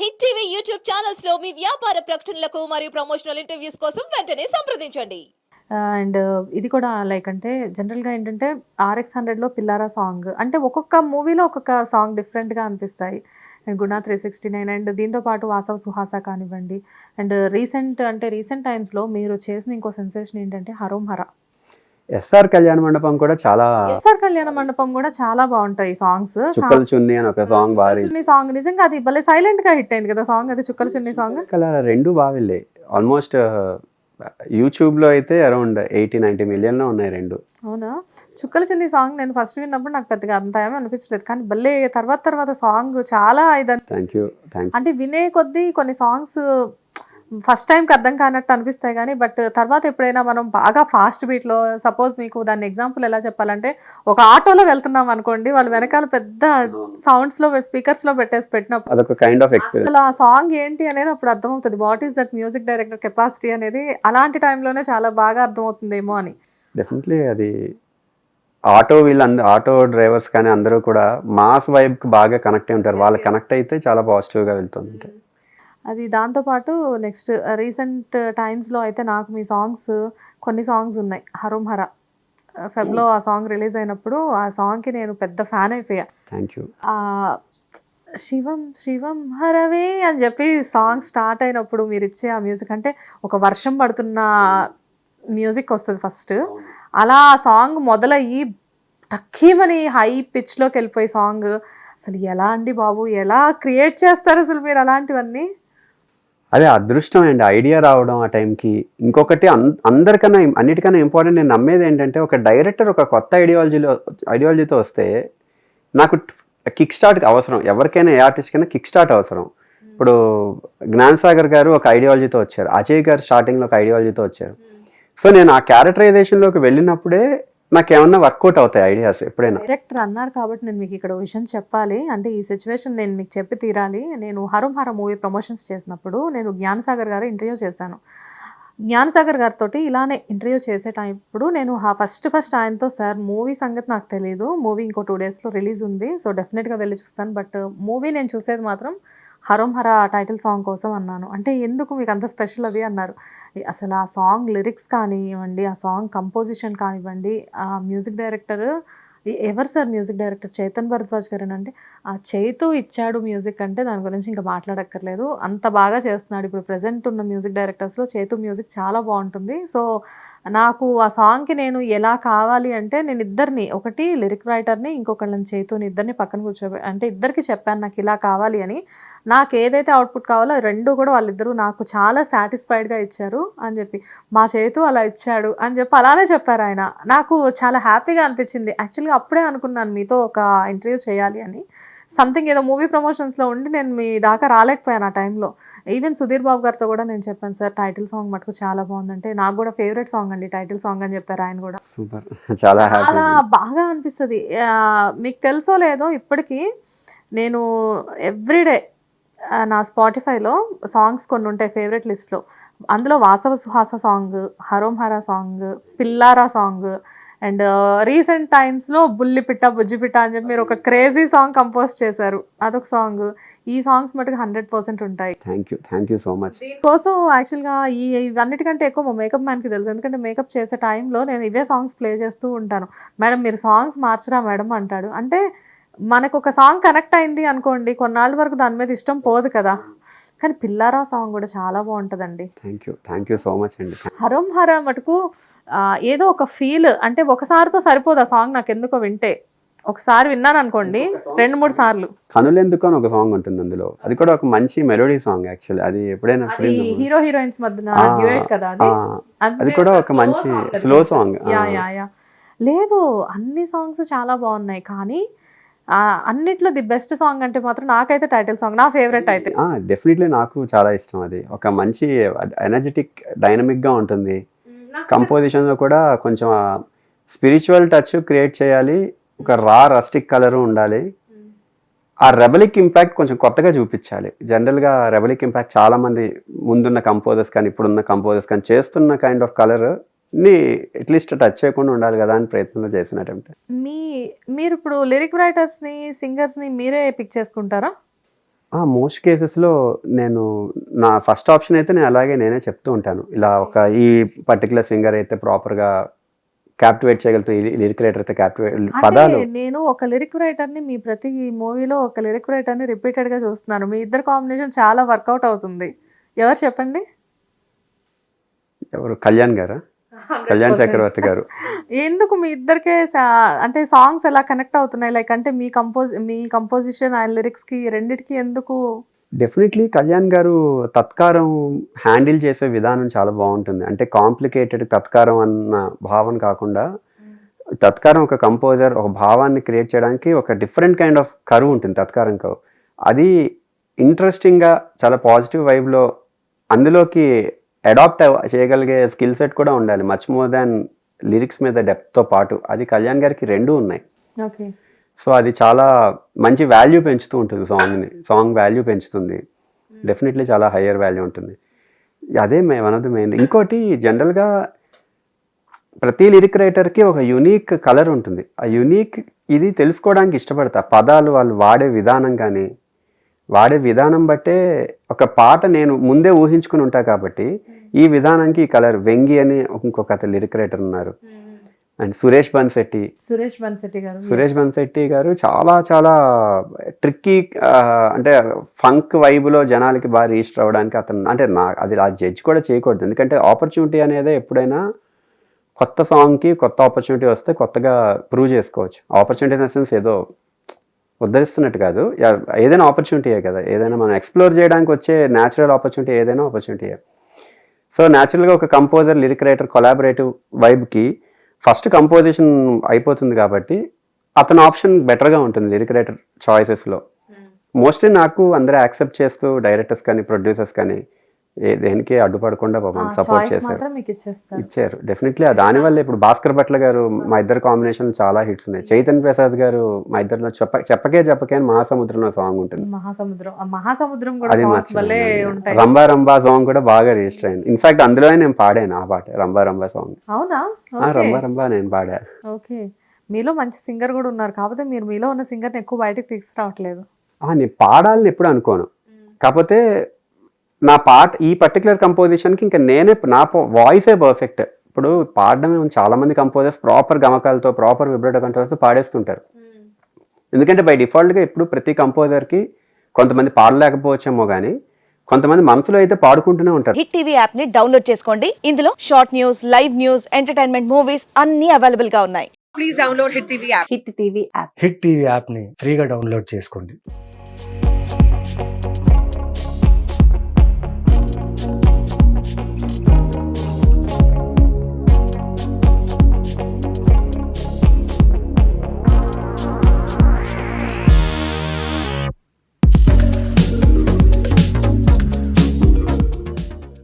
Hit TV YouTube ఛానల్స్లో మీ వ్యాపార ప్రకటనలకు మరియు ప్రమోషనల్ ఇంటర్వ్యూస్ కోసం వెంటనే సంప్రదించండి. అండ్ ఇది కూడా లైక్ అంటే జనరల్గా ఏంటంటే ఆర్ఎక్స్ హండ్రెడ్లో పిల్లారా సాంగ్ అంటే ఒక్కొక్క మూవీలో ఒక్కొక్క సాంగ్ డిఫరెంట్గా అనిపిస్తాయి. And Guna three sixty nine and దీంతో పాటు వాసవ సుహాస కానివ్వండి. అండ్ రీసెంట్ అంటే రీసెంట్ టైమ్స్లో మీరు చేసిన ఇంకో సెన్సేషన్ ఏంటంటే హరోం హర. ఎస్ఆర్ కళ్యాణ మండపం కూడా చాలా ఎస్ఆర్ కళ్యాణ మండపం కూడా చాలా బాగుంటాయి సాంగ్స్ చుక్కల చున్ని అని ఒక సాంగ్ చున్నీ సాంగ్ నిజంగా అది భలే సైలెంట్గా హిట్ అయింది కదా సాంగ్ అది చుక్కల చున్నీ సాంగ్ అలా రెండు బాగా వెళ్ళాయి ఆల్మోస్ట్ యూట్యూబ్లో అయితే అరౌండ్ ఎయిటీ నైన్టీ మిలియన్లో ఉన్నాయి రెండు. అవునా? చుక్కల చున్నీ సాంగ్ నేను ఫస్ట్ విన్నప్పుడు నాకు పెద్దగా అంత ఏమీ అనిపించలేదు. కానీ భలే తర్వాత తర్వాత సాంగ్ చాలా ఇదని థ్యాంక్ యూ అంటే వినే కొద్దీ కొన్ని సాంగ్స్ ఫస్ట్ టైంకి అర్థం కానట్టు అనిపిస్తాయి కానీ బట్ తర్వాత ఎప్పుడైనా మనం బాగా ఫాస్ట్ బీట్లో సపోజ్ మీకు దాని ఎగ్జాంపుల్ ఎలా చెప్పాలంటే ఒక ఆటోలో వెళ్తున్నాం అనుకోండి వాళ్ళు వెనకాల పెద్ద సౌండ్స్లో స్పీకర్స్లో పెట్టేసి పెట్టినప్పుడు అదొక కైండ్ ఆఫ్ అసలు ఆ సాంగ్ ఏంటి అనేది అప్పుడు అర్థమవుతుంది. What is that music director capacity అనేది అలాంటి టైంలోనే చాలా బాగా అర్థమవుతుందేమో అని. డెఫినెట్లీ అది ఆటో వీళ్ళందరూ ఆటో డ్రైవర్స్ కానీ అందరూ కూడా మాస్ వైబ్ బాగా కనెక్ట్ అయి ఉంటారు. వాళ్ళు కనెక్ట్ అయితే చాలా పాజిటివ్గా వెళ్తుంది అది దాంతోపాటు నెక్స్ట్ రీసెంట్ టైమ్స్లో అయితే నాకు మీ సాంగ్స్ కొన్ని సాంగ్స్ ఉన్నాయి. హరం హర ఫెబ్లో ఆ సాంగ్ రిలీజ్ అయినప్పుడు ఆ సాంగ్కి నేను పెద్ద ఫ్యాన్ అయిపోయా. Thank you. శివం శివం హరవే అని చెప్పి సాంగ్ స్టార్ట్ అయినప్పుడు మీరు ఇచ్చే ఆ మ్యూజిక్ అంటే ఒక వర్షం పడుతున్న మ్యూజిక్ వస్తుంది ఫస్ట్. అలా ఆ సాంగ్ మొదలయ్యి టక్కీమని హై పిచ్లోకి వెళ్ళిపోయి సాంగ్. అసలు ఎలా అండి బాబు? ఎలా క్రియేట్ చేస్తారు అసలు మీరు అలాంటివన్నీ? అదే అదృష్టం అండి. ఐడియా రావడం ఆ టైంకి. ఇంకొకటి అన్- అందరికన్నా అన్నిటికన్నా ఇంపార్టెంట్ నేను నమ్మేది ఏంటంటే ఒక డైరెక్టర్ ఒక కొత్త ఐడియాలజీలో ఐడియాలజీతో వస్తే నాకు కిక్ స్టార్ట్ అవసరం. ఎవరికైనా ఏ ఆర్టిస్ట్కైనా కిక్ స్టార్ట్ అవసరం. ఇప్పుడు జ్ఞాన్ సాగర్ గారు ఒక ఐడియాలజీతో వచ్చారు. అజయ్ గారు స్టార్టింగ్లో ఒక ఐడియాలజీతో వచ్చారు. సో నేను ఆ క్యారెక్టరైజేషన్లోకి వెళ్ళినప్పుడే నాకు ఏమన్నా వర్కౌట్ అవుతాయి ఐడియాస్ ఎప్పుడైనా? డైరెక్టర్ అన్నారు కాబట్టి నేను మీకు ఇక్కడ విషయం చెప్పాలి. అంటే ఈ సిచ్యువేషన్ నేను మీకు చెప్పి తీరాలి. నేను హరం హర మూవీ ప్రమోషన్స్ చేసినప్పుడు నేను జ్ఞానసాగర్ గారు ఇంటర్వ్యూ చేశాను. జ్ఞానసాగర్ గారితో ఇలానే ఇంటర్వ్యూ చేసే టైం ఇప్పుడు నేను ఫస్ట్ ఫస్ట్ ఆయనతో సార్ మూవీ సంగతి నాకు తెలియదు మూవీ ఇంకో టూ డేస్లో రిలీజ్ ఉంది. సో డెఫినెట్గా వెళ్ళి చూస్తాను. బట్ మూవీ నేను చూసేది మాత్రం హరం హర టైటిల్ సాంగ్ కోసం అన్నాను. అంటే ఎందుకు మీకు అంత స్పెషల్ అది అన్నారు అసలు ఆ సాంగ్ లిరిక్స్ కానివ్వండి ఆ సాంగ్ కంపోజిషన్ కానివ్వండి ఆ మ్యూజిక్ డైరెక్టర్ ఎవరు sir music director? Chaitan Bharadwaj గారు అంటే ఆ చైతు ఇచ్చాడు మ్యూజిక్ అంటే దాని గురించి ఇంకా మాట్లాడక్కర్లేదు. అంత బాగా చేస్తున్నాడు. ఇప్పుడు ప్రజెంట్ ఉన్న మ్యూజిక్ డైరెక్టర్స్లో చేతు మ్యూజిక్ చాలా బాగుంటుంది. సో నాకు ఆ సాంగ్కి నేను ఎలా కావాలి అంటే నేను ఇద్దరిని ఒకటి లిరిక్ రైటర్ని ఇంకొకళ్ళని చేతుని ఇద్దరిని పక్కన కూర్చో అంటే ఇద్దరికి చెప్పాను నాకు ఇలా కావాలి అని. నాకు ఏదైతే అవుట్పుట్ కావాలో రెండు కూడా వాళ్ళిద్దరూ నాకు చాలా సాటిస్ఫైడ్గా ఇచ్చారు అని చెప్పి మా చేతు అలా ఇచ్చాడు అని చెప్పి అలానే చెప్పారు ఆయన. నాకు చాలా హ్యాపీగా అనిపించింది. యాక్చువల్గా అప్పుడే అనుకున్నాను మీతో ఒక ఇంటర్వ్యూ చేయాలి అని. సంథింగ్ ఏదో మూవీ ప్రమోషన్స్లో ఉండి నేను మీ దాకా రాలేకపోయాను ఆ టైంలో ఈవెన్ సుధీర్ బాబు గారితో కూడా నేను చెప్పాను సార్ టైటిల్ సాంగ్ మటుకు చాలా బాగుందంటే నాకు కూడా ఫేవరెట్ సాంగ్ అండి టైటిల్ సాంగ్ అని చెప్పారు ఆయన కూడా. సూపర్. చాలా బాగా అనిపిస్తుంది. మీకు తెలుసో లేదో ఇప్పటికీ నేను ఎవ్రీడే నా స్పాటిఫైలో సాంగ్స్ కొన్ని ఉంటాయి ఫేవరెట్ లిస్ట్లో అందులో వాసవ సుహాస సాంగ్ హరోం హరా సాంగ్ పిల్లారా సాంగ్ అండ్ రీసెంట్ టైమ్స్లో బుల్లిపిట్ట బుజ్జిపిట్ట అని చెప్పి మీరు ఒక క్రేజీ సాంగ్ కంపోజ్ చేశారు. అదొక సాంగ్ ఈ సాంగ్స్ మటుకు హండ్రెడ్ పర్సెంట్ ఉంటాయి. Thank you thank you so much దీనికోసం యాక్చువల్గా ఈ ఇవన్నిటికంటే ఎక్కువ మా మేకప్ మ్యాన్కి తెలుసు. ఎందుకంటే మేకప్ చేసే టైంలో నేను ఇవే సాంగ్స్ ప్లే చేస్తూ ఉంటాను. మేడం మీరు సాంగ్స్ మార్చరా మేడం? అంటాడు. అంటే మనకు ఒక సాంగ్ కనెక్ట్ అయింది అనుకోండి కొన్నాళ్ళ వరకు దాని మీద ఇష్టం పోదు కదా. కానీ పిల్లారా సాంగ్ కూడా చాలా బాగుంటుందండి. Thank you thank you so much అండి. హరం హర మటుకు ఏదో ఒక ఫీల్ అంటే ఒకసారితో సరిపోదు ఆ సాంగ్ నాకు ఎందుకో వింటే. ఒకసారి విన్నాను అనుకోండి రెండు మూడు సార్లు. కనులెందుకు అని ఒక సాంగ్ ఉంటుంది అందులో. అది కూడా ఒక మంచి మెలోడీ సాంగ్ యాక్చువల్లీ అది ఎప్పుడైనా హీరో హీరోయిన్స్ మధ్యన డ్యూయట్ కదా అది? కూడా ఒక మంచి. Slow song yeah yeah yeah. లేదు అన్ని సాంగ్స్ చాలా బాగున్నాయి కానీ అన్నిట్లో ది బెస్ట్ సాంగ్ అంటే మాత్రం నాకైతే టైటిల్ సాంగ్ నా ఫేవరెట్ అయితే. డెఫినెట్లీ నాకు చాలా ఇష్టం అది. ఒక మంచి ఎనర్జెటిక్ డైనమిక్గా ఉంటుంది. కంపోజిషన్లో కూడా. కొంచెం స్పిరిచువల్ టచ్ క్రియేట్ చేయాలి. ఒక రా రస్టిక్ కలర్ ఉండాలి. ఆ రెబలిక్ ఇంపాక్ట్ కొంచెం కొత్తగా చూపించాలి. జనరల్గా రెబలిక్ ఇంపాక్ట్ చాలా మంది ముందున్న కంపోజర్స్ కానీ ఇప్పుడున్న కంపోజర్స్ కానీ చేస్తున్న కైండ్ ఆఫ్ కలర్ ని అట్లీస్ట్ టచ్ చేయకుండా ఉండాలి కదా అని ప్రయత్నంలో చేసిన attempt. మీ మీరు ఇప్పుడు లిరిక్ రైటర్స్ని సింగర్స్ని మీరే పిక్ చేసుకుంటారా? మోస్ట్ కేసెస్లో నేను నా ఫస్ట్ ఆప్షన్ అయితే నేను అలాగే నేనే చెప్తూ ఉంటాను. ఇలా ఒక ఈ పర్టికులర్ సింగర్ అయితే ప్రాపర్గా క్యాప్టివేట్ చేయగలుగుతాం ఈ లిరిక్ రైటర్ అయితే క్యాప్టివేట్ పదాలు నేను ఒక లిరిక్ రైటర్ని మీ ప్రతి మూవీలో ఒక లిరిక్ రైటర్ని రిపీటెడ్గా చూస్తున్నాను. మీ ఇద్దరు కాంబినేషన్ చాలా వర్కౌట్ అవుతుంది. ఎవరు చెప్పండి? ఎవరు? కళ్యాణ్ గారా? కళ్యాణ్ చక్రవర్తి గారు. ఎందుకు మీ ఇద్దరికే అంటే సాంగ్స్ ఎలా కనెక్ట్ అవుతున్నాయి? లైక్ అంటే మీ కంపోజ్ మీ కంపోజిషన్ ఆ లిరిక్స్కి రెండిటికి ఎందుకు? డెఫినెట్లీ కళ్యాణ్ గారు తత్కారం హ్యాండిల్ చేసే విధానం చాలా బాగుంటుంది. అంటే కాంప్లికేటెడ్ తత్కారం అన్న భావన కాకుండా తత్కారం ఒక కంపోజర్ ఒక భావాన్ని క్రియేట్ చేయడానికి ఒక డిఫరెంట్ కైండ్ ఆఫ్ కరువు ఉంటుంది తత్కారం కరువు అది ఇంట్రెస్టింగ్గా చాలా పాజిటివ్ వైబ్లో అందులోకి అడాప్ట్ చేయగలిగే స్కిల్ సెట్ కూడా ఉండాలి. మచ్ మోర్ దాన్ లిరిక్స్ మీద డెప్త్తో పాటు. అది కళ్యాణ్ గారికి రెండూ ఉన్నాయి. ఓకే. సో అది చాలా మంచి వాల్యూ పెంచుతూ ఉంటుంది సాంగ్ని సాంగ్ వాల్యూ పెంచుతుంది. డెఫినెట్లీ చాలా హయ్యర్ వాల్యూ ఉంటుంది. అదే may one of the main ఇంకోటి జనరల్గా ప్రతి లిరిక్ రైటర్కి ఒక యునీక్ కలర్ ఉంటుంది. ఆ యునీక్ ఇది తెలుసుకోవడానికి ఇష్టపడతా. పదాలు వాళ్ళు వాడే విధానం కానీ వాడే విధానం బట్టే ఒక పాట నేను ముందే ఊహించుకుని ఉంటా కాబట్టి ఈ విధానానికి ఈ కలర్ వెంగి అని ఇంకొక అతను లిరిక్ రైటర్ ఉన్నారు. అండ్ సురేష్ బన్శెట్టి. సురేష్ బన్శెట్టి గారు సురేష్ బన్శెట్టి గారు చాలా చాలా ట్రిక్కీ అంటే ఫంక్ వైబులో జనాలకి బాగా రిజిస్టర్ అవ్వడానికి అతను అంటే నా అది ఆ జడ్జ్ కూడా చేయకూడదు. ఎందుకంటే ఆపర్చునిటీ అనేది ఎప్పుడైనా కొత్త సాంగ్కి కొత్త ఆపర్చునిటీ వస్తే కొత్తగా ప్రూవ్ చేసుకోవచ్చు. ఆపర్చునిటీ ఇన్ ద సెన్స్ ఏదో ఉద్ధరిస్తున్నట్టు కాదు. ఏదైనా ఆపర్చునిటీయే కదా. ఏదైనా మనం ఎక్స్ప్లోర్ చేయడానికి వచ్చే న్యాచురల్ ఆపర్చునిటీ ఏదైనా ఆపర్చునిటీయే సో న్యాచురల్గా ఒక కంపోజర్ లిరిక్ రైటర్ కొలాబరేటివ్ వైబ్కి ఫస్ట్ కంపోజిషన్ అయిపోతుంది కాబట్టి అతని ఆప్షన్ బెటర్గా ఉంటుంది లిరిక్ రైటర్ చాయిసెస్లో మోస్ట్లీ నాకు అందరూ యాక్సెప్ట్ చేస్తూ డైరెక్టర్స్ కానీ ప్రొడ్యూసర్స్ కానీ ఏ దేనికి అడ్డుపడకుండా పాపం సపోర్ట్ చేశారు. ఇచ్చారు. డెఫినెట్లీ దానివల్ల ఇప్పుడు భాస్కర్ భట్ల గారు మా ఇద్దరు కాంబినేషన్ చాలా హిట్స్ ఉన్నాయి. చైతన్య ప్రసాద్ గారు మా ఇద్దరిలో చెప్ప చెప్పకే చెప్పకే అని మహాసముద్రంలో సాంగ్ ఉంటుంది. మహాసముద్రం అది రంబా రంబా సాంగ్ కూడా బాగా రిజిస్టర్ అయింది. ఇన్ఫాక్ట్ అందులోనే నేను పాడాను ఆ పాట రంబా రంబా సాంగ్ అవునా? రంబా రంబా నేను పాడా. ఓకే మీలో మంచి సింగర్ కూడా ఉన్నారు. కాకపోతే మీరు మీలో ఉన్న సింగర్ని ఎక్కువ బయటకు తీసుకురావట్లేదు. నేను పాడాలని ఎప్పుడు అనుకోను. కాకపోతే నా పాట ఈ పర్టికులర్ కంపోజిషన్కి ఇంకా నేనే నా వాయిసే పర్ఫెక్ట్ ఇప్పుడు పాడడమే ఉంది. చాలా మంది కంపోజర్స్ ప్రాపర్ గమకాలతో ప్రాపర్ విబ్రేటో కంట్రోల్తో పాడేస్తుంటారు. ఎందుకంటే బై డిఫాల్ట్గా ఇప్పుడు ప్రతి కంపోజర్కి కొంతమంది పాడలేకపోవచ్చేమో కానీ కొంతమంది మనసులో అయితే పాడుకుంటూనే ఉంటారు. హిట్ టీవీ యాప్ని డౌన్లోడ్ చేసుకోండి. ఇందులో short news live news entertainment movies అన్ని అవైలబుల్గా ఉన్నాయి. హిట్ టీవీ యాప్ని ఫ్రీగా డౌన్లోడ్ చేసుకోండి.